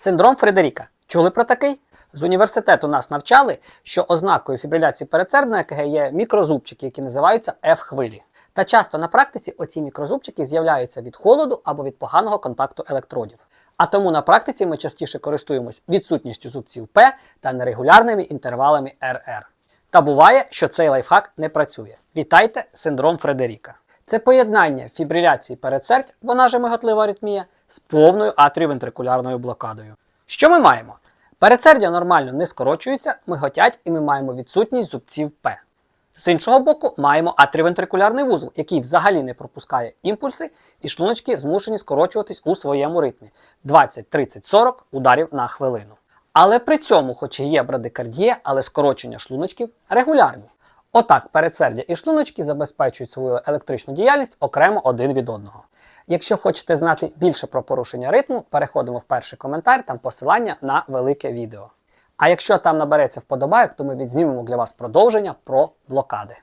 Синдром Фредеріка. Чули про такий? З університету нас навчали, що ознакою фібриляції передсердної ЕКГ є мікрозубчики, які називаються F-хвилі. Та часто на практиці оці мікрозубчики з'являються від холоду або від поганого контакту електродів. А тому на практиці ми частіше користуємось відсутністю зубців П та нерегулярними інтервалами РР. Та буває, що цей лайфхак не працює. Вітайте синдром Фредеріка. Це поєднання фібриляції передсердь, вона же мигатлива аритмія, з повною атріовентрикулярною блокадою. Що ми маємо? Передсердя нормально не скорочуються, миготять і ми маємо відсутність зубців П. З іншого боку, маємо атріовентрикулярний вузол, який взагалі не пропускає імпульси, і шлуночки змушені скорочуватись у своєму ритмі 20, 30, 40 ударів на хвилину. Але при цьому, хоч і є брадикардія, але скорочення шлуночків регулярні. Отак, передсердя і шлуночки забезпечують свою електричну діяльність окремо один від одного. Якщо хочете знати більше про порушення ритму, переходимо в перший коментар, там посилання на велике відео. А якщо там набереться вподобайок, то ми відзнімемо для вас продовження про блокади.